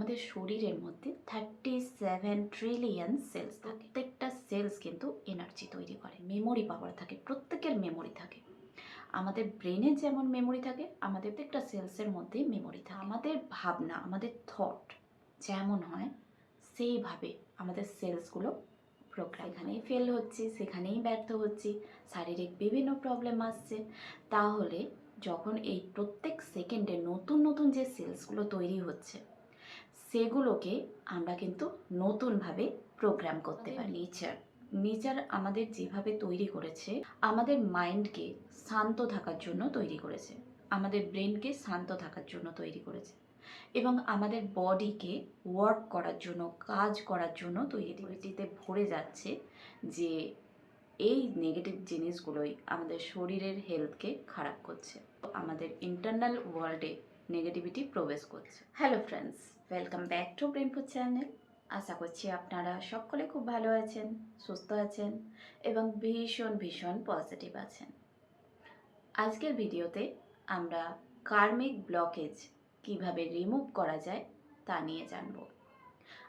আমাদের শরীরের মধ্যে থার্টি সেভেন ট্রিলিয়ন সেলস থাকে। প্রত্যেকটা সেলস কিন্তু এনার্জি তৈরি করে মেমোরি পাওয়ার থাকে প্রত্যেকের মেমোরি থাকে। আমাদের ব্রেনের যেমন মেমোরি থাকে আমাদের প্রত্যেকটা সেলসের মধ্যেই মেমোরি থাকে। আমাদের ভাবনা আমাদের থট যেমন হয় সেইভাবে আমাদের সেলসগুলো প্রোগ্রাম এখানেই ফেল হচ্ছে সেখানেই ব্যর্থ হচ্ছি শারীরিক বিভিন্ন প্রবলেম আসছে। তাহলে যখন এই প্রত্যেক সেকেন্ডে নতুন নতুন যে সেলসগুলো তৈরি হচ্ছে সেগুলোকে আমরা কিন্তু নতুনভাবে প্রোগ্রাম করতে পারি। নেচার নেচার আমাদের যেভাবে তৈরি করেছে আমাদের মাইন্ডকে শান্ত থাকার জন্য তৈরি করেছে আমাদের ব্রেনকে শান্ত থাকার জন্য তৈরি করেছে এবং আমাদের বডিকে ওয়ার্ক করার জন্য কাজ করার জন্য তৈরি করেটিতে ভরে যাচ্ছে যে এই নেগেটিভ জিনিসগুলোই আমাদের শরীরের হেলথকে খারাপ করছে। আমাদের ইন্টারনাল ওয়ার্ল্ডে নেগেটিভিটি প্রবেশ করছে। Hello friends welcome back to Brainfood channel আশা করছি আপনারা সকলে খুব ভালো আছেন, সুস্থ আছেন এবং ভীষণ ভীষণ পজিটিভ আছেন। আজকের ভিডিওতে আমরা কার্মিক ব্লকেজ কীভাবে রিমুভ করা যায় তা নিয়ে জানব।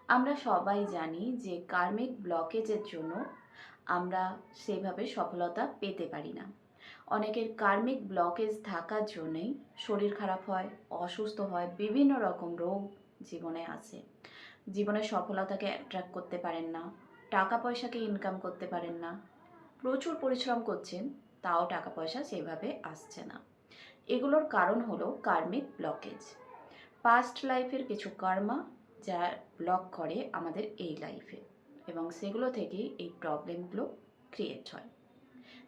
আমরা সবাই জানি যে কার্মিক ব্লকেজের জন্য আমরা সেভাবে সফলতা পেতে পারি না। অনেকের কার্মিক ব্লকেজ থাকার জন্যই শরীর খারাপ হয়, অসুস্থ হয়, বিভিন্ন রকম রোগ জীবনে আসে। জীবনে সফলতাকে অ্যাট্রাক্ট করতে পারেন না, টাকা পয়সাকে ইনকাম করতে পারেন না, প্রচুর পরিশ্রম করছেন, তাও টাকা পয়সা সেভাবে আসছে না। এগুলোর কারণ হলো কার্মিক ব্লকেজ। পাস্ট লাইফের কিছু কর্মা যা ব্লক করে আমাদের এই লাইফে এবং সেগুলো থেকেই এই প্রবলেমগুলো ক্রিয়েট হয়।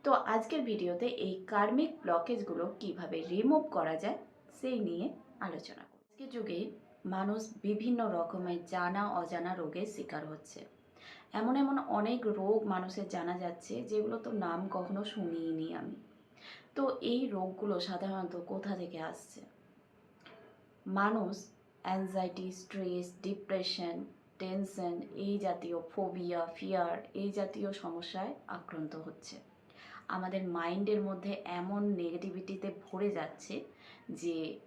তো আজকের ভিডিওতে এই কার্মিক ব্লকেজগুলো কীভাবে রিমুভ করা যায়, সেই নিয়ে আলোচনা করব। আজকের যুগে মানুষ বিভিন্ন রকমের জানা অজানা রোগের শিকার হচ্ছে। এমন এমন অনেক রোগ মানুষের জানা যাচ্ছে, যেগুলো তো নাম কখনো শুনিনি আমি। তো এই রোগগুলো সাধারণত কোথা থেকে আসছে? মানুষ অ্যাংজাইটি স্ট্রেস ডিপ্রেশন টেনশন এই জাতীয় ফোবিয়া ফিয়ার এই জাতীয় সমস্যায় আক্রান্ত হচ্ছে। আমাদের মাইন্ডের মধ্যে এমন নেগেটিভিটিতে ভরে যাচ্ছে যে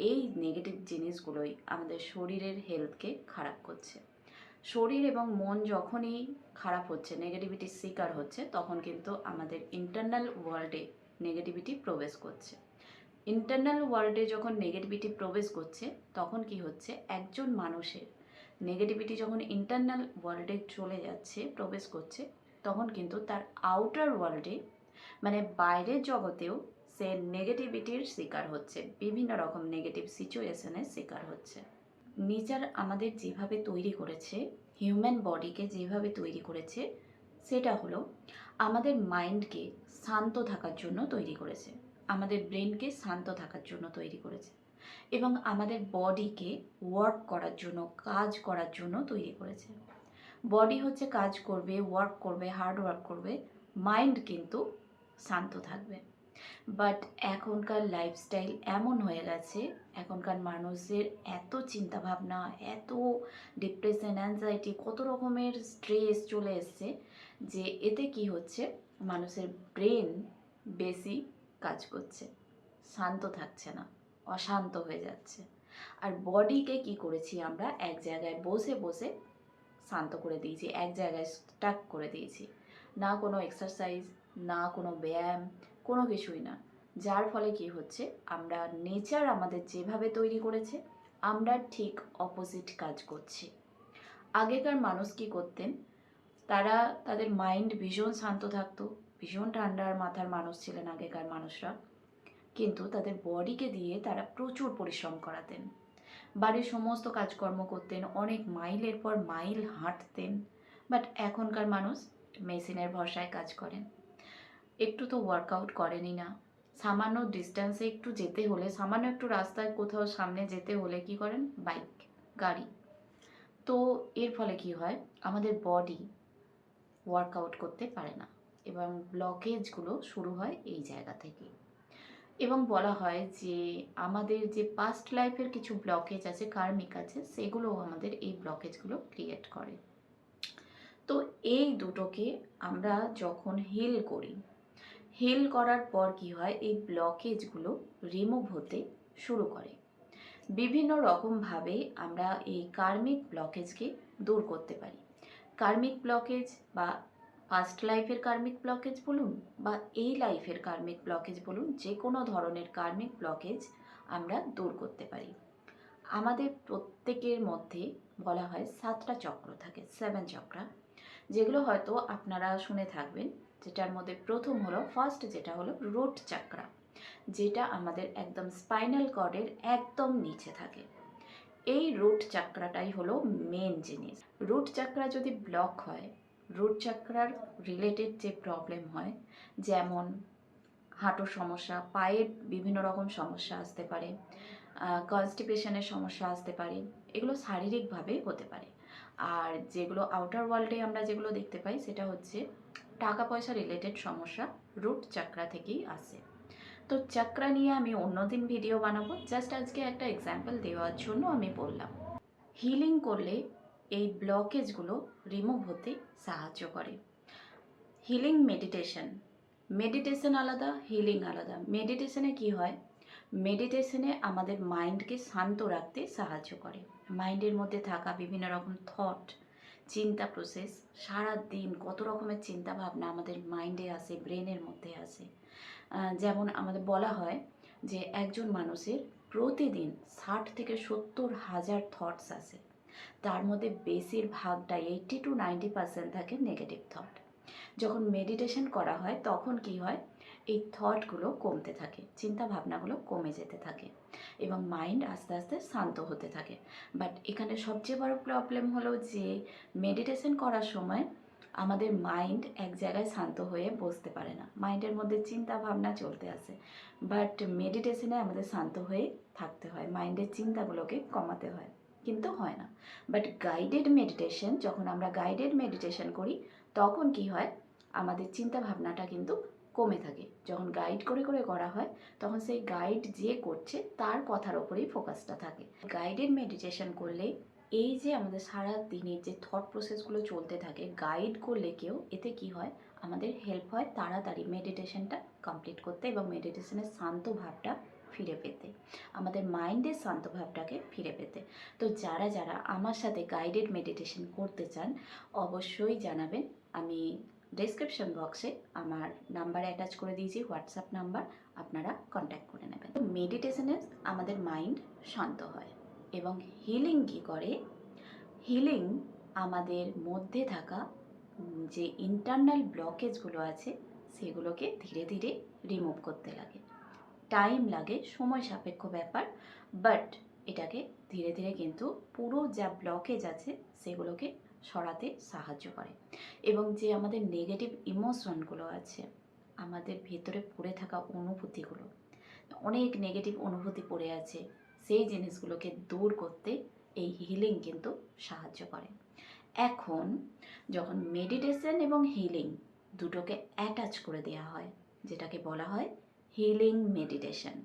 এই নেগেটিভ জিনিসগুলোই আমাদের শরীরের হেলথকে খারাপ করছে। শরীর এবং মন যখনই খারাপ হচ্ছে নেগেটিভিটির শিকার হচ্ছে, তখন কিন্তু আমাদের ইন্টারনাল ওয়ার্ল্ডে নেগেটিভিটি প্রবেশ করছে। ইন্টারনাল ওয়ার্ল্ডে যখন নেগেটিভিটি প্রবেশ করছে, তখন কি হচ্ছে? একজন মানুষের নেগেটিভিটি যখন ইন্টারনাল ওয়ার্ল্ডে চলে যাচ্ছে, প্রবেশ করছে তখন কিন্তু তার আউটার ওয়ার্ল্ডে মানে বাইরের জগতেও সে নেগেটিভিটির শিকার হচ্ছে, বিভিন্ন রকম নেগেটিভ সিচুয়েশনের শিকার হচ্ছে। নেচার আমাদের যেভাবে তৈরি করেছে হিউম্যান বডিকে যেভাবে তৈরি করেছে, সেটা হলো আমাদের মাইন্ডকে শান্ত থাকার জন্য তৈরি করেছে, আমাদের ব্রেনকে শান্ত থাকার জন্য তৈরি করেছে এবং আমাদের বডিকে ওয়ার্ক করার জন্য, কাজ করার জন্য তৈরি করেছে। বডি হচ্ছে কাজ করবে ওয়ার্ক করবে হার্ড ওয়ার্ক করবে মাইন্ড কিন্তু শান্ত থাকবে। বাট এখনকার লাইফস্টাইল এমন হয়ে গেছে, এখনকার মানুষদের এত চিন্তাভাবনা, এত ডিপ্রেশন অ্যাংজাইটি কত রকমের স্ট্রেস চলে এসছে যে এতে কি হচ্ছে, মানুষের ব্রেন বেশি কাজ করছে, শান্ত থাকছে না, অশান্ত হয়ে যাচ্ছে। আর বডিকে কি করেছি আমরা? এক জায়গায় বসে বসে শান্ত করে দিয়েছি, এক জায়গায় স্টাক করে দিয়েছি। না কোনো এক্সারসাইজ না কোনো ব্যায়াম, কোনো কিছুই না। যার ফলে কি হচ্ছে, আমরা নেচার আমাদের যেভাবে তৈরি করেছে, আমরা ঠিক অপোজিট কাজ করছি। আগেকার মানুষ কি করতেন, তারা তাদের মাইন্ড ভীষণ শান্ত থাকতো, ভীষণ ঠান্ডার মাথার মানুষ ছিলেন আগেকার মানুষরা। কিন্তু তাদের বডিকে দিয়ে তারা প্রচুর পরিশ্রম করাতেন। বাড়ির সমস্ত কাজকর্ম করতেন, অনেক মাইলের পর মাইল হাঁটতেন। বাট এখনকার মানুষ মেশিনের ভরসায় কাজ করেন। একটু তো ওয়ার্কআউট করেনই না। সামান্য ডিস্টেন্সে একটু যেতে হলে, সামান্য একটু রাস্তায় কোথাও সামনে যেতে হলে কি করেন? বাইক গাড়ি। তো এর ফলে কি হয়? আমাদের বডি ওয়ার্কআউট করতে পারে না। এবং ব্লকেজগুলো শুরু হয় এই জায়গা থেকে। এবং বলা হয় যে আমাদের যে পাস্ট লাইফের কিছু ব্লকেজ আছে কার্মিক আছে সেগুলো আমাদের এই ব্লকেজগুলো ক্রিয়েট করে। তো এই দুটোকে আমরা যখন হিল করি হিল করার পর কি হয়, এই ব্লকেজগুলো রিমুভ হতে শুরু করে। বিভিন্ন রকমভাবে আমরা এই কার্মিক ব্লকেজকে দূর করতে পারি। কার্মিক ব্লকেজ বা পাস্ট লাইফের কার্মিক ব্লকেজ বলুন বা এই লাইফের কার্মিক ব্লকেজ বলুন, যে কোনো ধরনের কার্মিক ব্লকেজ আমরা দূর করতে পারি। আমাদের প্রত্যেকের মধ্যে বলা হয় সাতটা চক্র থাকে সেভেন চক্রা, যেগুলো হয়তো আপনারা শুনে থাকবেন, যেটার মধ্যে প্রথম হলো ফার্স্ট যেটা হলো রুট চাকরা যেটা আমাদের একদম স্পাইনাল কর্ডের একদম নিচে থাকে। এই রুট চাকরাটাই হলো মেন জিনিস। রুট চাকরা যদি ব্লক হয় রুট চাকরার রিলেটেড যে প্রবলেম হয়, যেমন হাঁটুর সমস্যা, পায়ের বিভিন্ন রকম সমস্যা আসতে পারে কনস্টিপেশনের সমস্যা আসতে পারে, এগুলো শারীরিকভাবে হতে পারে। আর যেগুলো আউটার ওয়ার্ল্ডে আমরা যেগুলো দেখতে পাই, সেটা হচ্ছে টাকা পয়সা রিলেটেড সমস্যা রুট চাকরা থেকেই আসে। তো চাকরা নিয়ে আমি অন্যদিন ভিডিও বানাবো। জাস্ট আজকে একটা এক্সাম্পল দেওয়ার জন্য আমি বললাম। হিলিং করলে এই ব্লকেজগুলো রিমুভ হতে সাহায্য করে। হিলিং মেডিটেশন মেডিটেশন আলাদা হিলিং আলাদা। মেডিটেশনে কি হয়? মেডিটেশনে আমাদের মাইন্ডকে শান্ত রাখতে সাহায্য করে। মাইন্ডের মধ্যে থাকা বিভিন্ন রকম থট চিন্তা প্রসেস সারা দিন কত রকমের চিন্তা ভাবনা আমাদের মাইন্ডে আসে ব্রেনের মধ্যে আসে। যেমন আমাদের বলা হয় যে একজন মানুষের প্রতিদিন ষাট থেকে সত্তর হাজার থটস আসে। তার মধ্যে বেশিরভাগটাই এইট্টি টু নাইনটি পার্সেন্ট থাকে নেগেটিভ থট যখন মেডিটেশন করা হয়, তখন কি হয়? এই থটগুলো কমতে থাকে চিন্তা ভাবনাগুলো কমে যেতে থাকে এবং মাইন্ড আস্তে আস্তে শান্ত হতে থাকে। বাট এখানে সবচেয়ে বড় প্রবলেম হলো যে মেডিটেশন করার সময় আমাদের মাইন্ড এক জায়গায় শান্ত হয়ে বসতে পারে না। মাইন্ডের মধ্যে চিন্তা ভাবনা চলতে আসে বাট মেডিটেশনে আমাদের শান্ত হয়ে থাকতে হয়। মাইন্ডের চিন্তাগুলোকে কমাতে হয়। কিন্তু হয় না। বাট গাইডেড মেডিটেশন যখন আমরা গাইডেড মেডিটেশন করি, তখন কি হয়? আমাদের চিন্তা ভাবনাটা কিন্তু কমে থাকে। যখন গাইড করে করে করা হয়, তখন সেই গাইড যে করছে, তার কথার ওপরেই ফোকাসটা থাকে। গাইডেড মেডিটেশন করলে, এই যে আমাদের সারা দিনের যে থট প্রসেসগুলো চলতে থাকে গাইড করলে কেউ, এতে কি হয়? আমাদের হেল্প হয় তাড়াতাড়ি মেডিটেশনটা কমপ্লিট করতে এবং মেডিটেশনের শান্ত ভাবটা ফিরে পেতে। আমাদের মাইন্ডের শান্ত ভাবটাকে ফিরে পেতে। তো যারা যারা আমার সাথে গাইডেড মেডিটেশন করতে চান, অবশ্যই জানাবেন। আমি ডেসক্রিপশন বক্সে আমার নাম্বার অ্যাটাচ করে দিয়েছি হোয়াটসঅ্যাপ নাম্বার আপনারা কন্ট্যাক্ট করে নেবেন। তো মেডিটেশনে আমাদের মাইন্ড শান্ত হয় এবং হিলিং কী করে? হিলিং আমাদের মধ্যে থাকা যে ইন্টারনাল ব্লকেজগুলো আছে, সেগুলোকে ধীরে ধীরে রিমুভ করতে লাগে। টাইম লাগে, সময় সাপেক্ষ ব্যাপার বাট এটাকে ধীরে ধীরে কিন্তু পুরো যা ব্লকেজ আছে, সেগুলোকে সরাতে সাহায্য করে। এবং যে আমাদের নেগেটিভ ইমোশনগুলো আছে, আমাদের ভেতরে পড়ে থাকা অনুভূতিগুলো, অনেক নেগেটিভ অনুভূতি পড়ে আছে, সেই জিনিসগুলোকে দূর করতে এই হিলিং কিন্তু সাহায্য করে। এখন যখন মেডিটেশন এবং হিলিং দুটোকে অ্যাটাচ করে দেওয়া হয়, যেটাকে বলা হয় হিলিং মেডিটেশন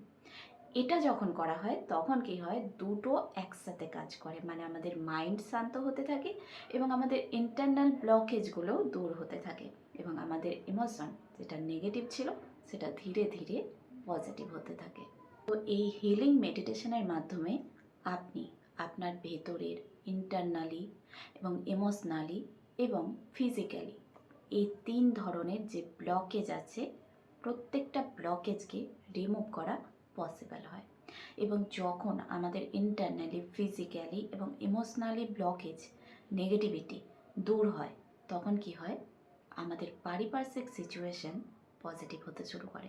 এটা যখন করা হয়, তখন কি হয়, দুটো একসাথে কাজ করে। মানে আমাদের মাইন্ড শান্ত হতে থাকে এবং আমাদের ইন্টারনাল ব্লকেজগুলো দূর হতে থাকে এবং আমাদের ইমোশন যেটা নেগেটিভ ছিল, সেটা ধীরে ধীরে পজিটিভ হতে থাকে। তো এই হিলিং মেডিটেশনের মাধ্যমে আপনি আপনার ভেতরের ইন্টারনালি এবং ইমোশনালি এবং ফিজিক্যালি এই তিন ধরনের যে ব্লকেজ আছে প্রত্যেকটা ব্লকেজকে রিমুভ করা পসিবল হয়। এবং যখন আমাদের ইন্টারনালি ফিজিক্যালি এবং ইমোশনালি ব্লকেজ নেগেটিভিটি দূর হয়, তখন কি হয়? আমাদের পারিপার্শ্বিক সিচুয়েশন পজিটিভ হতে শুরু করে।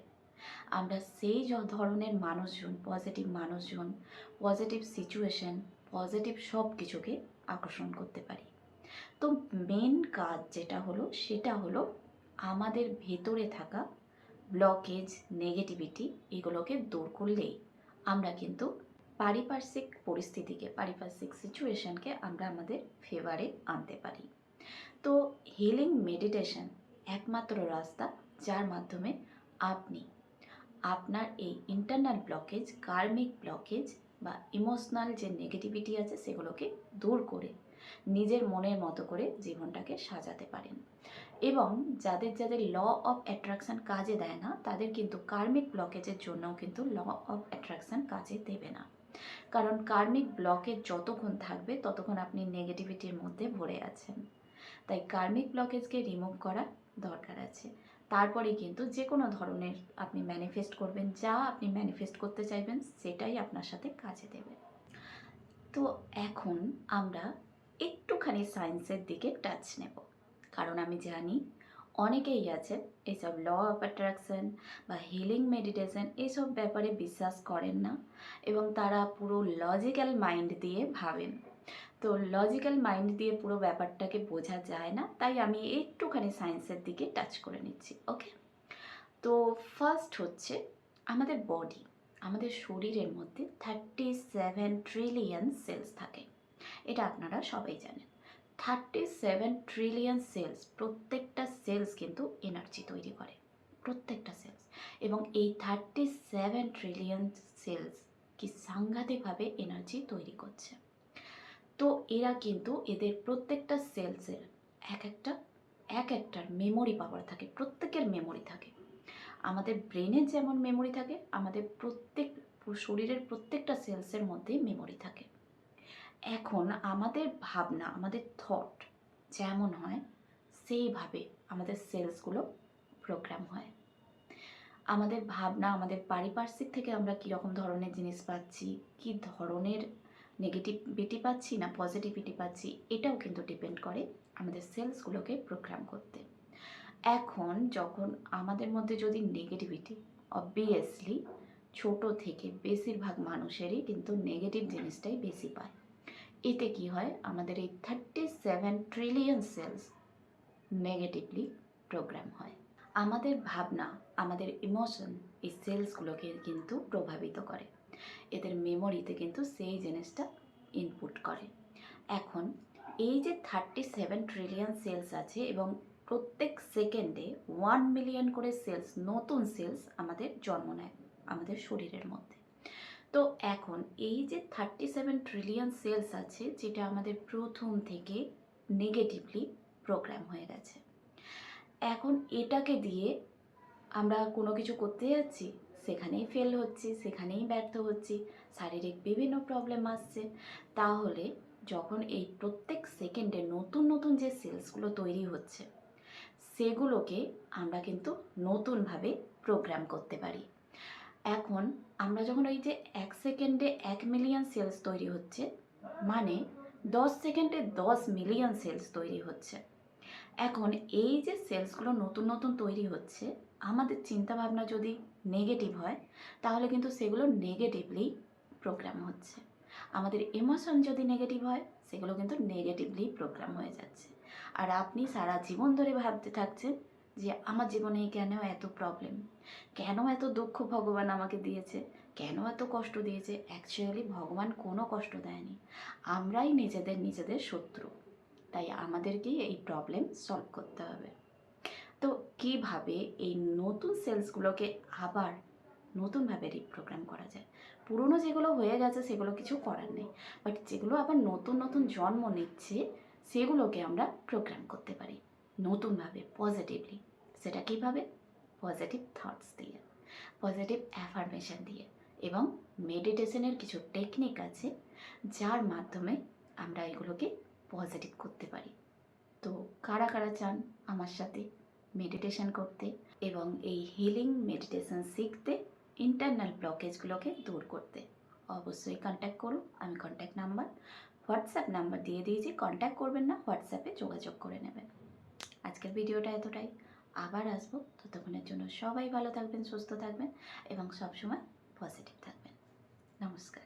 আমরা সেই ধরনের মানুষজন পজিটিভ মানুষজন পজিটিভ সিচুয়েশন পজিটিভ সব কিছুকে আকর্ষণ করতে পারি। তো মেন কাজ যেটা হলো, সেটা হলো আমাদের ভেতরে থাকা ব্লকেজ নেগেটিভিটি এগুলোকে দূর করলেই আমরা কিন্তু পারিপার্শ্বিক পরিস্থিতিকে, পারিপার্শ্বিক সিচুয়েশনকে আমরা আমাদের ফেভারে আনতে পারি। তো হিলিং মেডিটেশন একমাত্র রাস্তা যার মাধ্যমে আপনি আপনার এই ইন্টারনাল ব্লকেজ কার্মিক ব্লকেজ বা ইমোশনাল যে নেগেটিভিটি আছে সেগুলোকে দূর করে নিজের মনের মতো করে জীবনটাকে সাজাতে পারেন। এবং যাদের যাদের ল অফ অ্যাট্রাকশন কাজে দেয় না, তাদের কিন্তু কার্মিক ব্লকেজের জন্যও কিন্তু ল অফ অ্যাট্রাকশন কাজে দেবে না। কারণ কার্মিক ব্লকেজ যতক্ষণ থাকবে, ততক্ষণ আপনি নেগেটিভিটির মধ্যে ভরে আছেন। তাই কার্মিক ব্লকেজকে রিমুভ করা দরকার আছে। তারপরে কিন্তু যে কোনো ধরনের আপনি ম্যানিফেস্ট করবেন, যা আপনি ম্যানিফেস্ট করতে চাইবেন, সেটাই আপনার সাথে কাজে দেবে। তো এখন আমরা একটুখানি সায়েন্সের দিকে টাচ নেব। কারণ আমি জানি অনেকেই আছে এসব ল অফ অ্যাট্রাকশন বা হিলিং মেডিটেশন এসব ব্যাপারে বিশ্বাস করেন না এবং তারা পুরো লজিক্যাল মাইন্ড দিয়ে ভাবেন। তো লজিক্যাল মাইন্ড দিয়ে পুরো ব্যাপারটাকে বোঝা যায় না, তাই আমি একটুখানি সায়েন্সের দিকে টাচ করে নিচ্ছি, ওকে? তো ফার্স্ট হচ্ছে আমাদের বডি, আমাদের শরীরের মধ্যে থার্টি সেভেন ট্রিলিয়ন সেলস থাকে। এটা আপনারা সবাই জানেন। থার্টি সেভেন ট্রিলিয়ন সেলস প্রত্যেকটা সেলস কিন্তু এনার্জি তৈরি করে, প্রত্যেকটা সেলস এবং এই থার্টি সেভেন ট্রিলিয়ন সেলস কি সাংঘাতিকভাবে এনার্জি তৈরি করছে। তো এরা কিন্তু এদের প্রত্যেকটা সেলসের এক একটা, এক একটার মেমোরি পাওয়ার থাকে, প্রত্যেকের মেমোরি থাকে। আমাদের ব্রেনের যেমন মেমোরি থাকে, আমাদের প্রত্যেক শরীরের প্রত্যেকটা সেলসের মধ্যেই মেমোরি থাকে। এখন আমাদের ভাবনা, আমাদের থট যেমন হয়, সেইভাবে আমাদের সেলসগুলো প্রোগ্রাম হয়। আমাদের ভাবনা, আমাদের পারিপার্শ্বিক থেকে আমরা কীরকম ধরনের জিনিস পাচ্ছি, কী ধরনের নেগেটিভিটি পাচ্ছি না পজিটিভিটি পাচ্ছি, এটাও কিন্তু ডিপেন্ড করে আমাদের সেলসগুলোকে প্রোগ্রাম করতে। এখন যখন আমাদের মধ্যে যদি নেগেটিভিটি অবভিয়াসলি ছোট থেকে বেশিরভাগ মানুষেরই কিন্তু নেগেটিভ জিনিসটাই বেশি পায়। এতে কি হয়? আমাদের এই thirty seven trillion cells negatively program হয়। আমাদের ভাবনা, আমাদের ইমোশন এই সেলসগুলোকে কিন্তু প্রভাবিত করে। এদের মেমোরিতে কিন্তু সেই জিনিসটা ইনপুট করে। এখন এই যে থার্টি সেভেন ট্রিলিয়ন সেলস আছে এবং প্রত্যেক সেকেন্ডে ওয়ান মিলিয়ন করে সেলস নতুন সেলস আমাদের জন্ম নেয়, আমাদের শরীরের মধ্যে। তো এখন এই যে থার্টি সেভেন ট্রিলিয়ন সেলস আছে, যেটা আমাদের প্রথম থেকে নেগেটিভলি প্রোগ্রাম হয়ে গেছে। এখন এটাকে দিয়ে আমরা কোনো কিছু করতে যাচ্ছি, সেখানেই ফেল হচ্ছি, সেখানেই ব্যর্থ হচ্ছি, শারীরিক বিভিন্ন প্রবলেম আসছে। তাহলে যখন এই প্রত্যেক সেকেন্ডে নতুন নতুন যে সেলসগুলো তৈরি হচ্ছে, সেগুলোকে আমরা কিন্তু নতুনভাবে প্রোগ্রাম করতে পারি। এখন আমরা যখন ওই যে এক সেকেন্ডে এক মিলিয়ন সেলস তৈরি হচ্ছে মানে দশ সেকেন্ডে দশ মিলিয়ন সেলস তৈরি হচ্ছে। এখন এই যে সেলসগুলো নতুন নতুন তৈরি হচ্ছে, আমাদের চিন্তাভাবনা যদি নেগেটিভ হয়, তাহলে কিন্তু সেগুলো নেগেটিভলি প্রোগ্রাম হচ্ছে। আমাদের ইমোশন যদি নেগেটিভ হয়, সেগুলো কিন্তু নেগেটিভলি প্রোগ্রাম হয়ে যাচ্ছে। আর আপনি সারা জীবন ধরে ভাবতে থাকছেন যে, আমার জীবনে কেন এত প্রবলেম কেন এত দুঃখ ভগবান আমাকে দিয়েছে? কেন এত কষ্ট দিয়েছে? অ্যাকচুয়ালি ভগবান কোনো কষ্ট দেয়নি। আমরাই নিজেদের নিজেদের শত্রু। তাই আমাদেরকেই এই প্রবলেম সলভ করতে হবে। তো কীভাবে এই নতুন সেলসগুলোকে আবার নতুনভাবে রিপ্রোগ্রাম করা যায়? পুরনো যেগুলো হয়ে গেছে সেগুলো কিছু করার নেই। বাট যেগুলো আবার নতুন নতুন জন্ম নিচ্ছে, সেগুলোকে আমরা প্রোগ্রাম করতে পারি। নতুনভাবে পজিটিভলি সেটা কীভাবে? পজিটিভ থটস দিয়ে পজিটিভ অ্যাফার্মেশন দিয়ে এবং মেডিটেশনের কিছু টেকনিক আছে যার মাধ্যমে আমরা এগুলোকে পজিটিভ করতে পারি। তো কারা কারা চান আমার সাথে মেডিটেশন করতে এবং এই হিলিং মেডিটেশন শিখতে ইন্টারনাল ব্লকেজগুলোকে দূর করতে, অবশ্যই কন্ট্যাক্ট করুন। আমি কন্ট্যাক্ট নাম্বার হোয়াটসঅ্যাপ নাম্বার দিয়ে দিয়েছি। কন্ট্যাক্ট করবেন না হোয়াটসঅ্যাপে যোগাযোগ করে নেবেন। আজকের ভিডিওটা এতটাই। আবার আসব। ততক্ষণের জন্য সবাই ভালো থাকবেন সুস্থ থাকবেন এবং সবসময় পজিটিভ থাকবেন। নমস্কার।